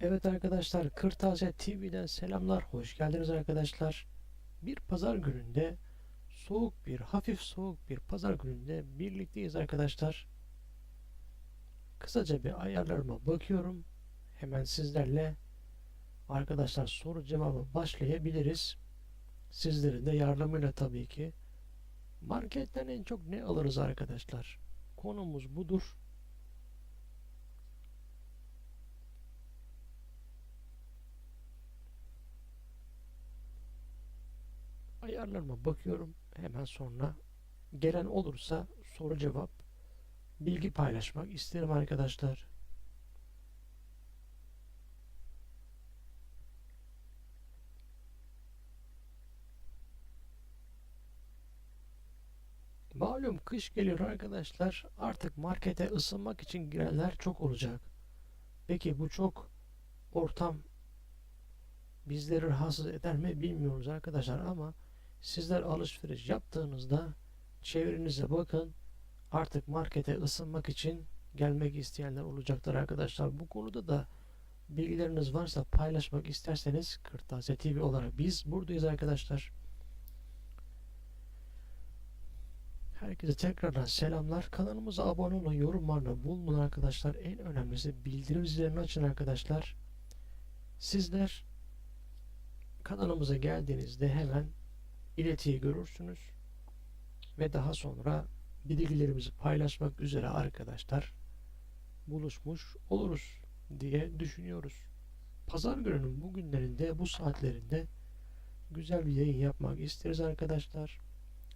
Evet arkadaşlar Kırtasiye TV'den selamlar. Hoş geldiniz arkadaşlar. Bir pazar gününde soğuk bir hafif soğuk bir pazar gününde birlikteyiz arkadaşlar. Kısaca bir ayarlarıma bakıyorum. Hemen sizlerle arkadaşlar soru cevabı başlayabiliriz. Sizlerin de yardımıyla tabii ki. Marketten en çok ne alırız arkadaşlar? Konumuz budur. Ayarlarıma bakıyorum. Hemen sonra gelen olursa soru cevap bilgi paylaşmak isterim arkadaşlar. Malum kış geliyor arkadaşlar. Artık markete ısınmak için girenler çok olacak. Peki bu çok ortam bizleri rahatsız eder mi bilmiyoruz arkadaşlar ama sizler alışveriş yaptığınızda çevrenize bakın. Artık markete ısınmak için gelmek isteyenler olacaktır arkadaşlar. Bu konuda da bilgileriniz varsa paylaşmak isterseniz Kırtasiye TV olarak biz buradayız arkadaşlar. Herkese tekrardan selamlar. Kanalımıza abone olun, yorumlarla bulunun arkadaşlar. En önemlisi bildirim zillerini açın arkadaşlar. Sizler kanalımıza geldiğinizde hemen iletiyi görürsünüz. Ve daha sonra bilgilerimizi paylaşmak üzere arkadaşlar buluşmuş oluruz diye düşünüyoruz. Pazar gününün bugünlerinde bu saatlerinde güzel bir yayın yapmak isteriz arkadaşlar.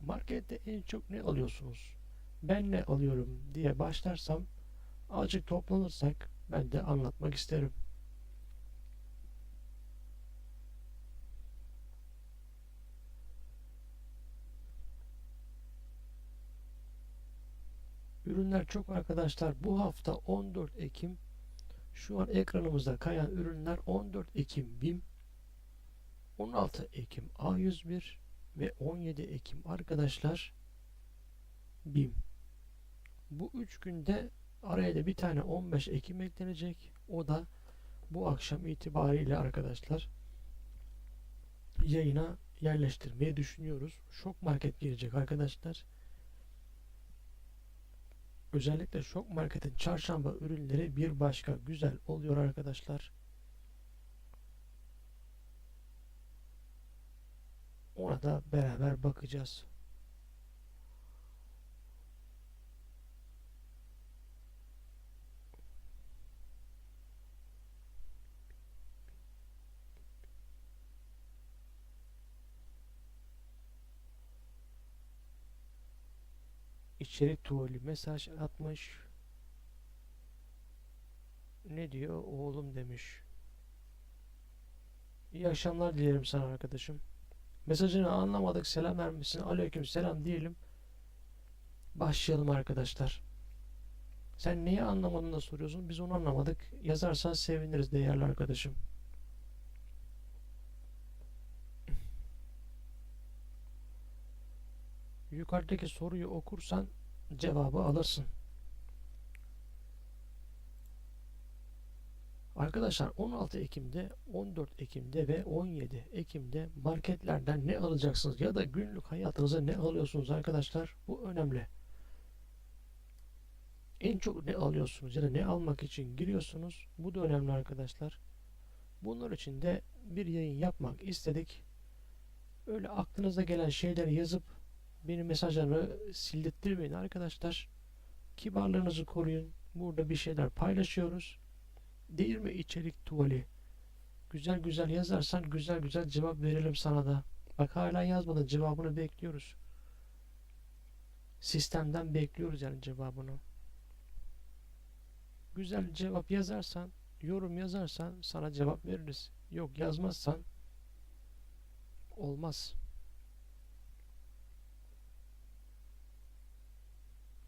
Markette en çok ne alıyorsunuz? Ben ne alıyorum diye başlarsam azıcık toplanırsak ben de anlatmak isterim. Ürünler çok arkadaşlar. Bu hafta 14 Ekim şu an ekranımızda kayan ürünler 14 Ekim BİM 16 Ekim A101 ve 17 Ekim arkadaşlar BİM. Bu üç günde araya da bir tane 15 Ekim eklenecek. O da bu akşam itibariyle arkadaşlar yayına yerleştirmeyi düşünüyoruz. Şok market gelecek arkadaşlar. Özellikle şok marketin çarşamba ürünleri bir başka güzel oluyor arkadaşlar. Ona da beraber bakacağız. İçerik tuvali mesaj atmış. Ne diyor? Oğlum demiş. İyi akşamlar dilerim sana arkadaşım. Mesajını anlamadık. Selam vermişsin. Aleyküm selam diyelim. Başlayalım arkadaşlar. Sen neyi anlamadın da soruyorsun? Biz onu anlamadık. Yazarsan seviniriz değerli arkadaşım. Yukarıdaki soruyu okursan cevabı alırsın. Arkadaşlar 16 Ekim'de, 14 Ekim'de ve 17 Ekim'de marketlerden ne alacaksınız ya da günlük hayatınıza ne alıyorsunuz arkadaşlar? Bu önemli. En çok ne alıyorsunuz ya da ne almak için giriyorsunuz? Bu da önemli arkadaşlar. Bunlar için de bir yayın yapmak istedik. Öyle aklınıza gelen şeyleri yazıp benim mesajlarımı sildirtmeyin arkadaşlar. Kibarlığınızı koruyun. Burada bir şeyler paylaşıyoruz. Değil mi içerik tuvali? Güzel güzel yazarsan güzel güzel cevap verelim sana da. Bak hala yazmadın cevabını bekliyoruz. Sistemden bekliyoruz yani cevabını. Güzel cevap yazarsan, yorum yazarsan sana cevap veririz. Yok yazmazsan olmaz.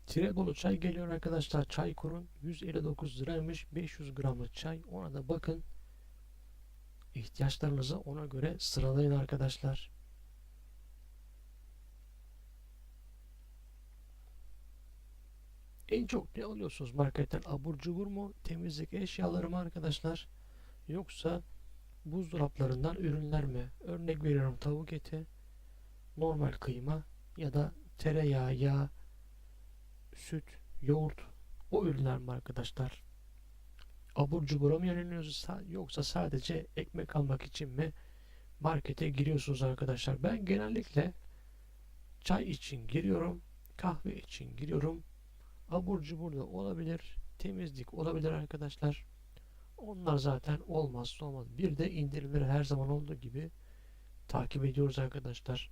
Tirebolu çay geliyor arkadaşlar. Çay kurun 159 liraymış. 500 gramlık çay. Ona da bakın. İhtiyaçlarınızı ona göre sıralayın arkadaşlar. En çok ne alıyorsunuz marketten? Abur cubur mu? Temizlik eşyaları mı arkadaşlar? yoksa buzdolaplarından ürünler mi? Örnek veriyorum tavuk eti, normal kıyma ya da tereyağı, yağ, süt, yoğurt o ürünler mi arkadaşlar? Abur cubura mı yöneliyorsunuz Sa- yoksa sadece ekmek almak için mi markete giriyorsunuz arkadaşlar? Ben genellikle çay için giriyorum, kahve için giriyorum. Abur cubur da olabilir, temizlik olabilir arkadaşlar. Onlar zaten olmazsa olmaz. Bir de indirimleri her zaman olduğu gibi takip ediyoruz arkadaşlar.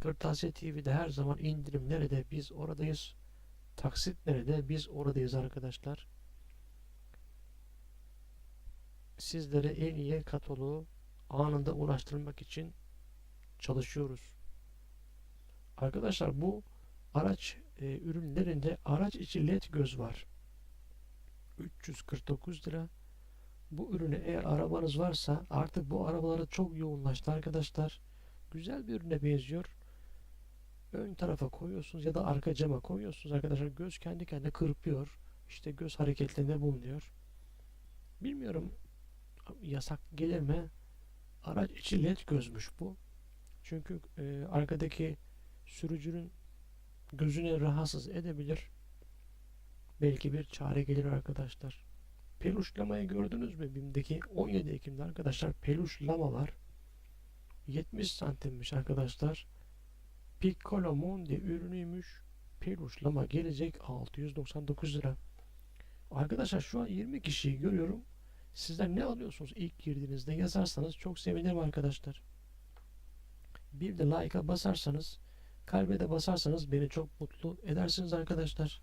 Kırtasiye TV'de her zaman indirim nerede biz oradayız. Taksit nerede biz oradayız arkadaşlar. Sizlere en iyi kataloğu anında ulaştırmak için çalışıyoruz. Arkadaşlar bu araç e, ürünlerinde araç içi led göz var. 349 lira. Bu ürünü eğer arabanız varsa artık bu arabalara çok yoğunlaştı arkadaşlar. Güzel bir ürüne benziyor. Ön tarafa koyuyorsunuz ya da arka cama koyuyorsunuz arkadaşlar. Göz kendi kendine kırpıyor. İşte göz hareketlerinde bulunuyor. Bilmiyorum yasak gelir mi? Araç içi led gözmüş bu. Çünkü e, arkadaki sürücünün gözüne rahatsız edebilir. Belki bir çare gelir arkadaşlar. Peluşlamayı gördünüz mü? BİM'deki 17 Ekim'de arkadaşlar peluşlama var. 70 santimmiş arkadaşlar. Piccolo Mondi ürünüymüş. Peluşlama gelecek 699 lira. Arkadaşlar şu an 20 kişiyi görüyorum. Sizler ne alıyorsunuz ilk girdiğinizde yazarsanız çok sevinirim arkadaşlar. Bir de like'a basarsanız kalbe de basarsanız beni çok mutlu edersiniz arkadaşlar.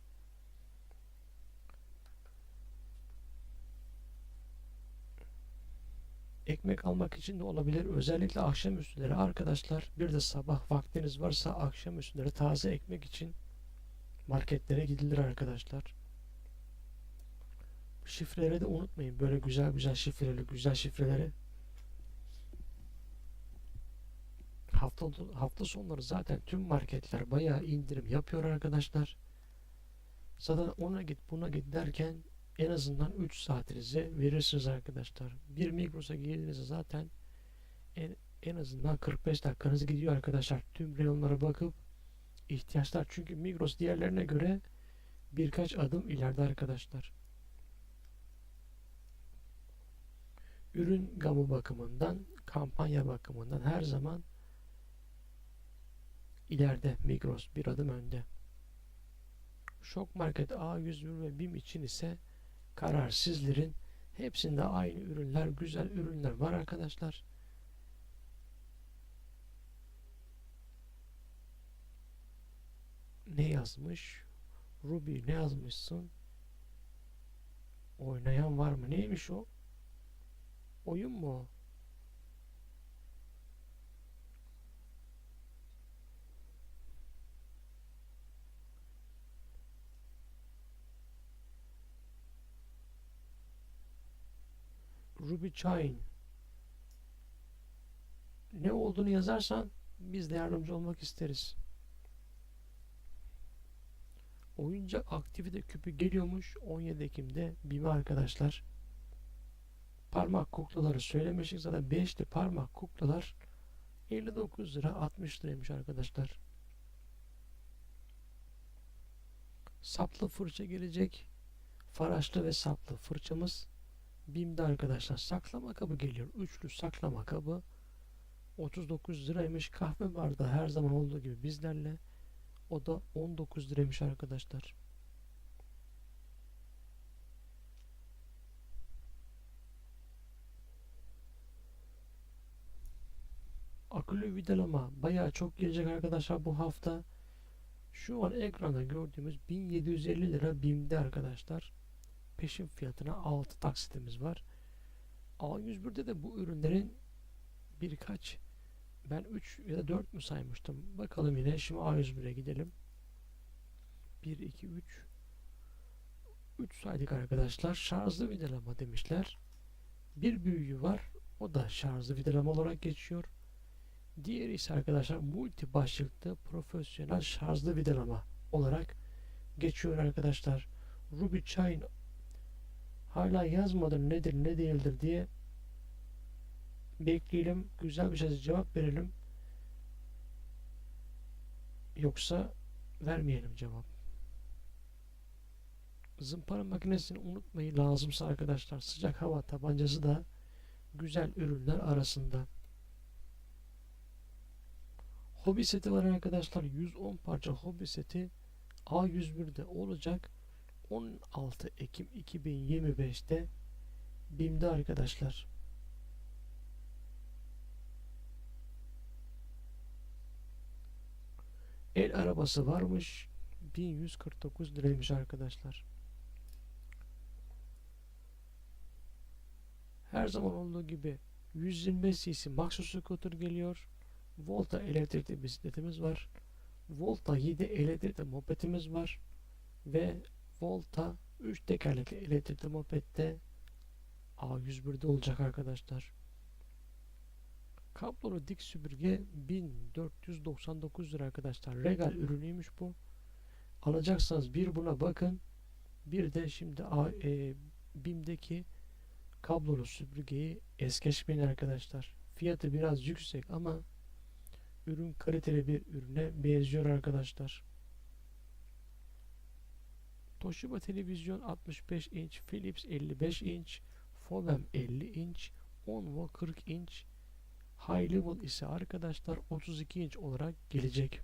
Ekmek almak için de olabilir. Özellikle akşamüstüleri arkadaşlar. Bir de sabah vaktiniz varsa akşamüstüleri taze ekmek için marketlere gidilir arkadaşlar. Şifreleri de unutmayın. Böyle güzel güzel şifreli güzel şifreleri. Hafta, hafta sonları zaten tüm marketler bayağı indirim yapıyor arkadaşlar. Zaten ona git buna git derken en azından 3 saatinizi verirsiniz arkadaşlar. Bir Migros'a girdiğinizde zaten en, en azından 45 dakikanız gidiyor arkadaşlar. Tüm reyonlara bakıp ihtiyaçlar çünkü Migros diğerlerine göre birkaç adım ileride arkadaşlar. Ürün gamı bakımından, kampanya bakımından her zaman ileride Migros bir adım önde. Şok Market A101 ve BİM için ise karar sizlerin. Hepsinde aynı ürünler, güzel ürünler var arkadaşlar. Ne yazmış? Ruby ne yazmışsın? Oynayan var mı? Neymiş o? Oyun mu? Ruby Chain ne olduğunu yazarsan biz de yardımcı olmak isteriz. Oyuncak aktivite küpü geliyormuş 17 Ekim'de BİM'e arkadaşlar. Parmak kuklaları söylemiştik zaten 5'li parmak kuklalar 59 lira 60 liraymış arkadaşlar. Saplı fırça gelecek. Faraşlı ve saplı fırçamız BİM'de arkadaşlar saklama kabı geliyor. Üçlü saklama kabı 39 liraymış. Kahve bardağı her zaman olduğu gibi bizlerle. O da 19 liraymış arkadaşlar. Akülü vidalama bayağı çok gelecek arkadaşlar bu hafta. Şu an ekranda gördüğümüz 1750 lira BİM'de arkadaşlar peşin fiyatına 6 taksitimiz var. A101'de de bu ürünlerin birkaç ben 3 ya da 4 mü saymıştım. Bakalım yine şimdi A101'e gidelim. 1, 2, 3 3 saydık arkadaşlar. Şarjlı vidalama demişler. Bir büyüğü var. O da şarjlı vidalama olarak geçiyor. Diğeri ise arkadaşlar multi başlıklı profesyonel şarjlı vidalama olarak geçiyor arkadaşlar. Ruby Chain hala yazmadı nedir ne değildir diye bekleyelim. Güzel bir şekilde cevap verelim. Yoksa vermeyelim cevap. Zımpara makinesini unutmayın lazımsa arkadaşlar. Sıcak hava tabancası da güzel ürünler arasında. Hobi seti var arkadaşlar. 110 parça hobi seti A101'de olacak. 16 Ekim 2025'te BİM'de arkadaşlar. El arabası varmış. 1149 liraymış arkadaşlar. Her zaman olduğu gibi 125 cc Maxus scooter geliyor. Volta elektrikli bisikletimiz var. Volta 7 elektrikli mopedimiz var. Ve Volta 3 tekerlekli elektrikli mopedde A101'de olacak arkadaşlar. Kablolu dik süpürge 1499 lira arkadaşlar. Regal ürünüymüş bu. Alacaksanız bir buna bakın. Bir de şimdi A, e, BİM'deki kablolu süpürgeyi es geçmeyin arkadaşlar. Fiyatı biraz yüksek ama ürün kaliteli bir ürüne benziyor arkadaşlar. Toshiba televizyon 65 inç, Philips 55 inç, Fobem 50 inç, Onvo 40 inç, High Level ise arkadaşlar 32 inç olarak gelecek.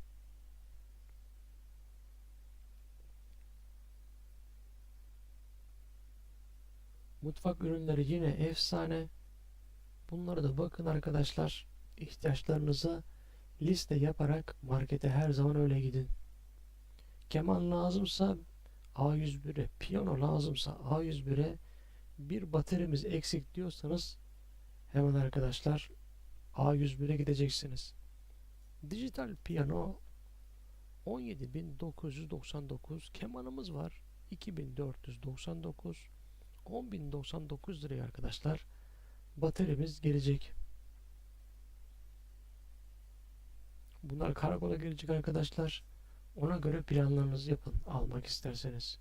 Mutfak ürünleri yine efsane. Bunlara da bakın arkadaşlar. İhtiyaçlarınıza liste yaparak markete her zaman öyle gidin. Keman lazımsa A101'e, piyano lazımsa A101'e bir baterimiz eksik diyorsanız hemen arkadaşlar A101'e gideceksiniz. Dijital piyano 17.999 kemanımız var 2499 10.099 liraya arkadaşlar baterimiz gelecek. Bunlar karakola gelecek arkadaşlar. Ona göre planlarınızı yapın almak isterseniz.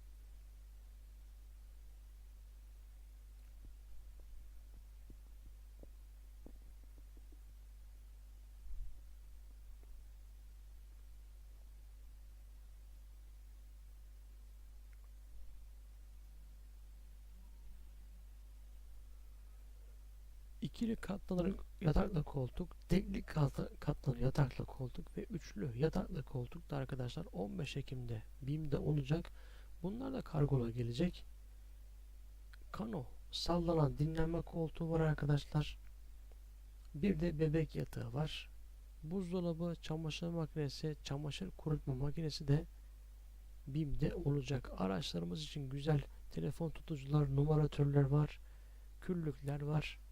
İkili katlanır yataklı koltuk, tekli katlanır yataklı koltuk ve üçlü yataklı koltuk da arkadaşlar 15 Ekim'de BİM'de olacak. Bunlar da kargola gelecek. Kano sallanan dinlenme koltuğu var arkadaşlar. Bir de bebek yatağı var. Buzdolabı, çamaşır makinesi, çamaşır kurutma makinesi de BİM'de olacak. Araçlarımız için güzel telefon tutucular, numaratörler var. Küllükler var.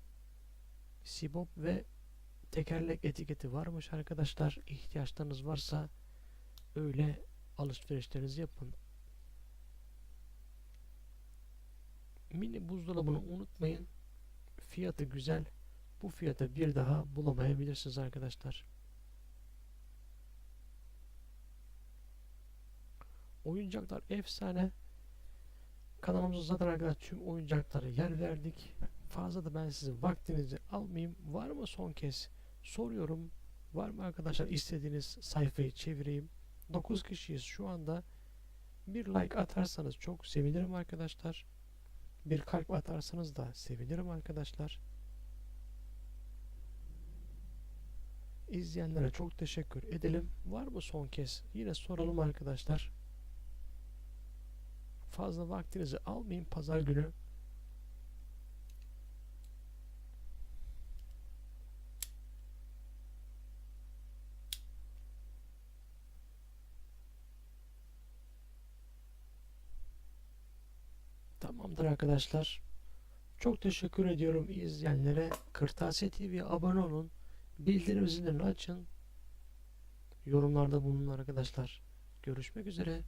Sibop ve tekerlek etiketi varmış arkadaşlar. İhtiyaçlarınız varsa öyle alışverişlerinizi yapın. Mini buzdolabını unutmayın. Fiyatı güzel. Bu fiyata bir daha bulamayabilirsiniz arkadaşlar. Oyuncaklar efsane. Kanalımızda zaten arkadaşlar tüm oyuncaklara yer verdik. Fazla da ben sizin vaktinizi almayayım. Var mı son kez? Soruyorum. Var mı arkadaşlar istediğiniz sayfayı çevireyim? 9 kişiyiz şu anda. Bir like atarsanız çok sevinirim arkadaşlar. Bir kalp atarsanız da sevinirim arkadaşlar. İzleyenlere çok teşekkür edelim. Var mı son kez? Yine soralım arkadaşlar. Fazla vaktinizi almayayım pazar günü. Tamamdır arkadaşlar. Çok teşekkür ediyorum izleyenlere. Kırtasiye TV'ye abone olun. Bildirim zilini açın. Yorumlarda bulunun arkadaşlar. Görüşmek üzere.